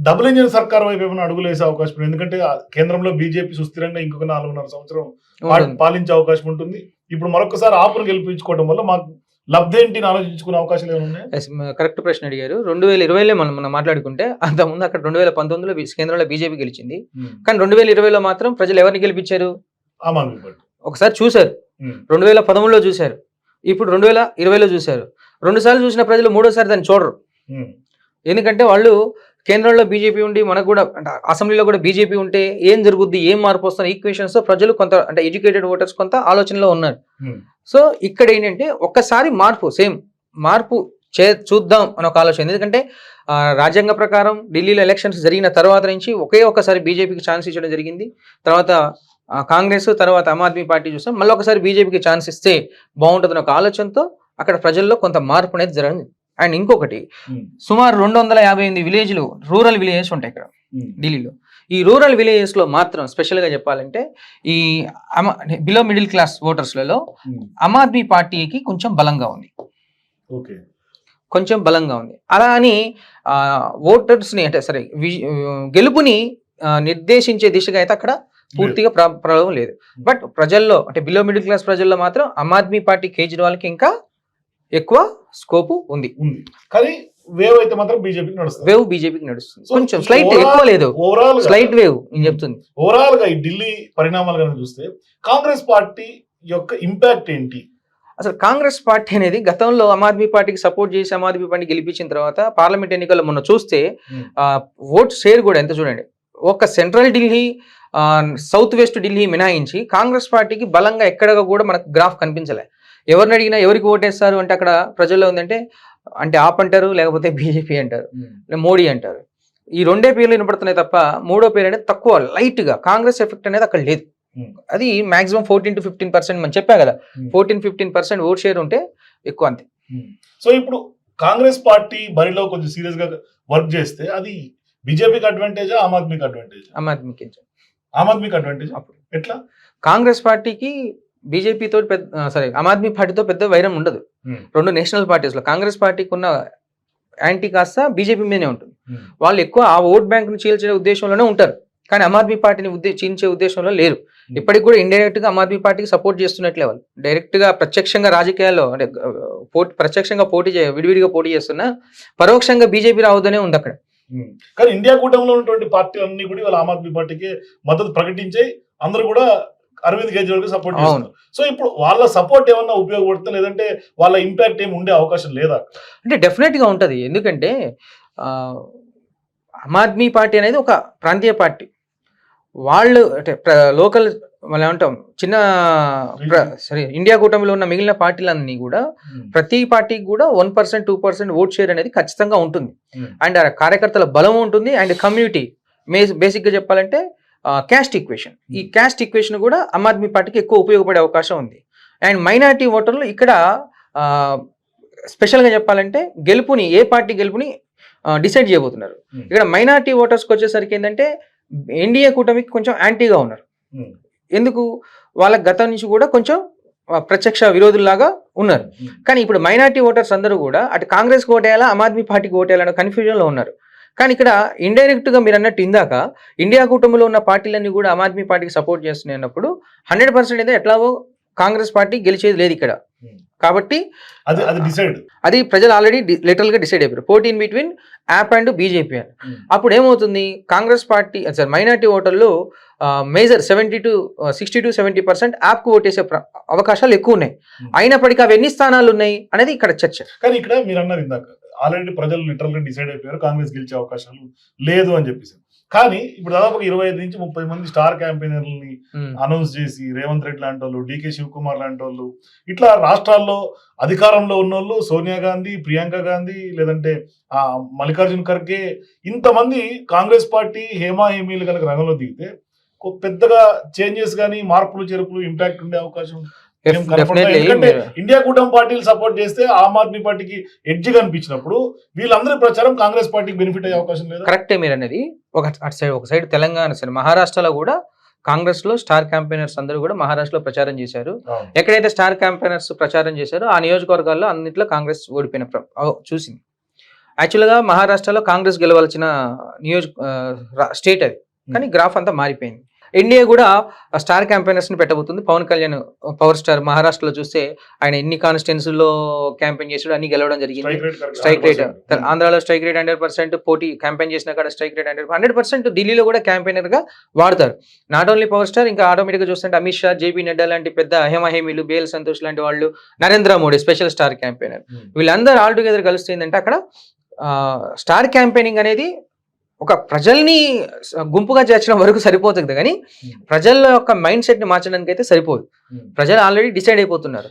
Double engine సర్కార్ వైపు ఏమైనా అడుగులు వేసే అవకాశం ఉంది. ఎందుకంటే కేంద్రంలో బీజేపీ సుస్థిరంగా ఇంకొక నాలుగున్నర సంవత్సరం. పాలించే అవకాశం ఉంటుంది. ఇప్పుడు మరొకసారి ఆపును గెలిపించుకోవడం వల్ల మాకు లబ్ధి ఏంటి అని ఆలోచించుకునే మ- కరెక్ట్ ప్రశ్న అడిగారు. రెండు వేల ఇరవైలో మనం మనం మాట్లాడుకుంటే అంతకుముందు అక్కడ రెండు వేల పంతొమ్మిదిలో కేంద్రంలో బీజేపీ గెలిచింది. కానీ రెండు వేల ఇరవైలో మాత్రం ప్రజలు ఎవరిని గెలిపించారు? ఒకసారి చూశారు. రెండు వేల పదమూడులో చూశారు. ఇప్పుడు రెండు వేల ఇరవైలో చూశారు. రెండు సార్లు చూసిన ప్రజలు మూడోసారి దాన్ని చూడరు. ఎందుకంటే వాళ్ళు కేంద్రంలో బీజేపీ ఉండి మనకు కూడా అంటే అసెంబ్లీలో కూడా బీజేపీ ఉంటే ఏం జరుగుద్ది ఏం మార్పు వస్తుంది ఈక్వేషన్స్ ప్రజలు కొంత అంటే ఎడ్యుకేటెడ్ ఓటర్స్ కొంత ఆలోచనలో ఉన్నారు. సో ఇక్కడ ఏంటంటే ఒక్కసారి మార్పు సేమ్ మార్పు చే చూద్దాం అని ఒక ఆలోచన. ఎందుకంటే రాజ్యాంగ ప్రకారం ఢిల్లీలో ఎలక్షన్స్ జరిగిన తర్వాత నుంచి ఒకే ఒక్కసారి బీజేపీకి ఛాన్స్ ఇచ్చడం జరిగింది. తర్వాత కాంగ్రెస్ తర్వాత ఆమ్ ఆద్మీ పార్టీ చూస్తాం మళ్ళీ ఒకసారి బీజేపీకి ఛాన్స్ ఇస్తే బాగుంటుందని ఒక ఆలోచనతో అక్కడ ప్రజల్లో కొంత మార్పు అనేది జరిగింది అండ్ ఇంకొకటి. సుమారు రెండు వందల యాభై ఎనిమిది విలేజ్లు రూరల్ విలేజెస్ ఉంటాయి ఇక్కడ. ఢిల్లీలో ఈ రూరల్ విలేజెస్లో మాత్రం స్పెషల్గా చెప్పాలంటే ఈ బిలో మిడిల్ క్లాస్ ఓటర్స్లలో. ఆమ్ ఆద్మీ పార్టీకి కొంచెం బలంగా ఉంది ఓకే కొంచెం బలంగా ఉంది అలా అని ఓటర్స్ని అంటే సరే గెలుపుని నిర్దేశించే దిశగా అయితే అక్కడ పూర్తిగా ప్ర- ప్రభావం లేదు బట్ ప్రజల్లో అంటే బిలో మిడిల్ క్లాస్ ప్రజల్లో మాత్రం ఆమ్ ఆద్మీ పార్టీ కేజ్రీవాల్కి ఇంకా ఎక్కువ స్కోపు ఉంది. కానీ వేవ్ అయితే మాత్రం బీజేపీకి నడుస్తుంది. వేవ్ బీజేపీకి నడుస్తుంది. కొంచెం స్లైట్ ఎక్కువ లేదు. ఓవరాల్ స్లైట్ వేవ్ నేను చెప్తుంది. ఓవరాల్గా ఈ ఢిల్లీ పరిణామాలు కనుక చూస్తే కాంగ్రెస్ పార్టీ యొక్క ఇంపాక్ట్ ఏంటి? అసలు కాంగ్రెస్ పార్టీ అనేది గతంలో ఆమ్ ఆద్మీ పార్టీకి సపోర్ట్ చేసి ఆమ్ ఆద్మీ పార్టీ గెలిపించిన తర్వాత పార్లమెంట్ ఎన్నికల్లో మొన్న చూస్తే ఓట్ షేర్ కూడా ఎంత చూడండి. ఒక central Delhi south west Delhi మినహాయించి కాంగ్రెస్ పార్టీకి బలంగా ఎక్కడ కూడా మనకు గ్రాఫ్ కనిపించలే. ఎవరిని అడిగినా ఎవరికి ఓటేస్తారు అంటే అక్కడ ప్రజల్లో ఉందంటే అంటే ఆప్ అంటారు లేకపోతే బీజేపీ అంటారు మోడీ అంటారు. ఈ రెండే పేర్లు వినపడుతున్నాయి తప్ప మూడో పేరు అనేది తక్కువ లైట్గా కాంగ్రెస్ ఎఫెక్ట్ అనేది అక్కడ లేదు. అది maximum fourteen to fifteen percent మనం చెప్పా కదా. Fourteen fifteen percent vote share ఉంటే ఎక్కువ అంతే. సో ఇప్పుడు కాంగ్రెస్ పార్టీ బరిలో కొంచెం సీరియస్గా వర్క్ చేస్తే అది బీజేపీకి అడ్వాంటేజా ఆమ్ ఆద్మీకి అడ్వాంటేజ్? ఆమ్ ఆద్మీకి. ఆమ్ ఆద్మీకి అడ్వాంటేజ్? అప్పుడు. ఎట్లా? కాంగ్రెస్ పార్టీకి బీజేపీతో పెద్ద సారీ ఆమ్ ఆద్మీ పార్టీతో పెద్ద వైరం ఉండదు. Hmm. రెండు నేషనల్ పార్టీస్లో కాంగ్రెస్ పార్టీకి ఉన్న యాంటీ కాస్త బీజేపీ మీదనే ఉంటుంది. Hmm. వాళ్ళు ఎక్కువ ఆ ఓట్ బ్యాంక్ను చీల్చే ఉద్దేశంలోనే ఉంటారు. కానీ ఆమ్ ఆద్మీ పార్టీని ఉద్దే చీల్చే ఉద్దేశంలో లేరు. ఇప్పటికి కూడా ఇండైరెక్ట్గా ఆమ్ ఆద్మీ పార్టీకి సపోర్ట్ చేస్తున్నట్లే వాళ్ళు డైరెక్ట్గా ప్రత్యక్షంగా రాజకీయాల్లో అంటే పోటీ ప్రత్యక్షంగా పోటీ విడివిడిగా పోటీ చేస్తున్నా పరోక్షంగా బీజేపీ రావద్దనే ఉంది అక్కడ. Hmm. కానీ ఇండియా కూటమిలో ఉన్నటువంటి పార్టీలన్నీ కూడా వాళ్ళ ఆమ్ ఆద్మీ పార్టీకి మద్దతు ప్రకటించే అందరూ కూడా అరవింద్ కేజ్రీవాల్ సపోర్ట్ అవును. చేస్తున్నారు సో ఇప్పుడు వాళ్ళ సపోర్ట్ ఏమన్నా ఉపయోగపడుతుంది? లేదంటే వాళ్ళ ఇంపాక్ట్ ఏమి ఉండే అవకాశం లేదా? అంటే డెఫినెట్గా ఉంటది. ఎందుకంటే ఆమ్ ఆద్మీ పార్టీ అనేది ఒక ప్రాంతీయ పార్టీ. వాళ్ళు అంటే లోకల్ మనం ఏమంటాం? చిన్న సరే ఇండియా కూటమిలో ఉన్న మిగిలిన పార్టీలన్నీ కూడా Hmm. ప్రతి పార్టీకి కూడా one percent two percent vote share అనేది ఖచ్చితంగా ఉంటుంది. Hmm. అండ్ ఆ కార్యకర్తల బలం ఉంటుంది. అండ్ కమ్యూనిటీ బేసిక్గా చెప్పాలంటే క్యాస్ట్ ఈక్వేషన్ ఈ క్యాస్ట్ ఈక్వేషన్ కూడా ఆమ్ ఆద్మీ పార్టీకి ఎక్కువ ఉపయోగపడే అవకాశం ఉంది. అండ్ మైనారిటీ ఓటర్లు ఇక్కడ స్పెషల్గా చెప్పాలంటే గెలుపుని ఏ పార్టీ గెలుపుని డిసైడ్ చేయబోతున్నారు. Hmm. ఇక్కడ మైనారిటీ ఓటర్స్కి వచ్చేసరికి ఏంటంటే ఎన్డీఏ కూటమికి కొంచెం యాంటీగా ఉన్నారు. Hmm. ఎందుకు? వాళ్ళ గతం నుంచి కూడా కొంచెం ప్రత్యక్ష విరోధుల్లాగా ఉన్నారు. Hmm. కానీ ఇప్పుడు మైనారిటీ ఓటర్స్ అందరూ కూడా అటు కాంగ్రెస్కి ఓటేయాలా ఆమ్ ఆద్మీ పార్టీకి ఓటేయాలన్న కన్ఫ్యూజన్లో ఉన్నారు. కానీ ఇక్కడ ఇండైరెక్ట్గా మీరు అన్నట్టు ఇందాక ఇండియా కూటమిలో ఉన్న పార్టీలన్నీ కూడా ఆమ్ ఆద్మీ పార్టీకి సపోర్ట్ చేస్తున్నాయి అన్నప్పుడు హండ్రెడ్ పర్సెంట్ అయితే ఎట్లాగో కాంగ్రెస్ పార్టీ గెలిచేది లేదు ఇక్కడ. Hmm. కాబట్టి అది అది డిసైడ్ అది ప్రజలు ఆల్రెడీ లిటరల్గా డిసైడ్ అయిపోయారు. Fourteen between AAP and BJP అని. అప్పుడు ఏమవుతుంది? కాంగ్రెస్ పార్టీ సార్ మైనార్టీ ఓటర్లు major seventy to sixty to seventy percent యాప్కు ఓటేసే అవకాశాలు ఎక్కువ ఉన్నాయి. Hmm. అయినప్పటికీ అవి ఎన్ని స్థానాలు ఉన్నాయి అనేది ఇక్కడ చర్చ. కానీ ఇక్కడ మీరు అన్నారు ఇందాక ఆల్రెడీ ప్రజలు లిటరల్గా డిసైడ్ అయిపోయారు కాంగ్రెస్ గెలిచే అవకాశాలు లేదు అని చెప్పేసి కానీ ఇప్పుడు దాదాపు ఇరవై ఐదు నుంచి ముప్పై మంది స్టార్ క్యాంపెయినర్లని. అనౌన్స్ చేసి రేవంత్ రెడ్డి లాంటి వాళ్ళు డికే శివకుమార్ లాంటి వాళ్ళు ఇట్లా రాష్ట్రాల్లో అధికారంలో ఉన్న వాళ్ళు సోనియా గాంధీ ప్రియాంక గాంధీ లేదంటే ఆ మల్లికార్జున్ ఖర్గే ఇంతమంది కాంగ్రెస్ పార్టీ హేమా హేమీలు కనుక రంగంలో దిగితే పెద్దగా చేంజెస్ కానీ మార్పులు చేర్పులు ఇంపాక్ట్ ఉండే అవకాశం ఇండియా కూటమి పార్టీలు సపోర్ట్ చేస్తే ఆమ్ ఆద్మీ పార్టీకి ఎడ్జ్ కనిపించినప్పుడు వీళ్ళందరి ప్రచారం కాంగ్రెస్ పార్టీకి బెనిఫిట్ అయ్యే అవకాశం లేదా? కరెక్టే మీరు అనేది. ఒక అటు సైడ్ ఒక సైడ్ తెలంగాణ సైడ్ మహారాష్ట్రలో కూడా కాంగ్రెస్లో స్టార్ క్యాంపెయినర్స్ అందరూ కూడా మహారాష్ట్రలో ప్రచారం చేశారు. ఎక్కడైతే స్టార్ క్యాంపెయినర్స్ ప్రచారం చేశారో ఆ నియోజకవర్గాల్లో అన్నింటిలో కాంగ్రెస్ ఓడిపోయిన చూసింది. యాక్చువల్గా మహారాష్ట్రలో కాంగ్రెస్ గెలవాల్సిన నియోజక స్టేట్ అది. కానీ గ్రాఫ్ అంతా మారిపోయింది. ఎన్డీఏ కూడా స్టార్ క్యాంపెయినర్స్ని పెట్టబోతుంది. పవన్ కళ్యాణ్ పవర్ స్టార్ మహారాష్ట్రలో చూస్తే ఆయన ఎన్ని కాన్స్టిట్యున్సీల్లో క్యాంపెయిన్ చేసాడు అన్ని గెలవడం జరిగింది. Strike rate correct strike rate. 100%. ఆంధ్రాలో స్ట్రైక్ రేట్ హండ్రెడ్ పర్సెంట్ పోటీ క్యాంపెయిన్ చేసిన కాడ strike rate hundred hundred percent ఢిల్లీలో కూడా క్యాంపెయినర్గా వాడతారు. నాట్ ఓన్లీ పవర్ స్టార్ ఇంకా ఆటోమేటిక్గా చూస్తుంటే అమిత్ షా జేపీ నడ్డా లాంటి పెద్ద హేమహేమిలు బేల్ సంతోష్ లాంటి వాళ్ళు Narendra Modi special star campaigner. వీళ్ళందరూ ఆల్ టుగెదర్ కలిస్తే ఏంటంటే అక్కడ స్టార్ క్యాంపెయినింగ్ అనేది ఒక ప్రజల్ని గుంపుగా చేర్చడం వరకు సరిపోతుంది కానీ. ప్రజల యొక్క మైండ్ సెట్ని మార్చడానికి అయితే సరిపోదు. ప్రజలు ఆల్రెడీ డిసైడ్ అయిపోతున్నారు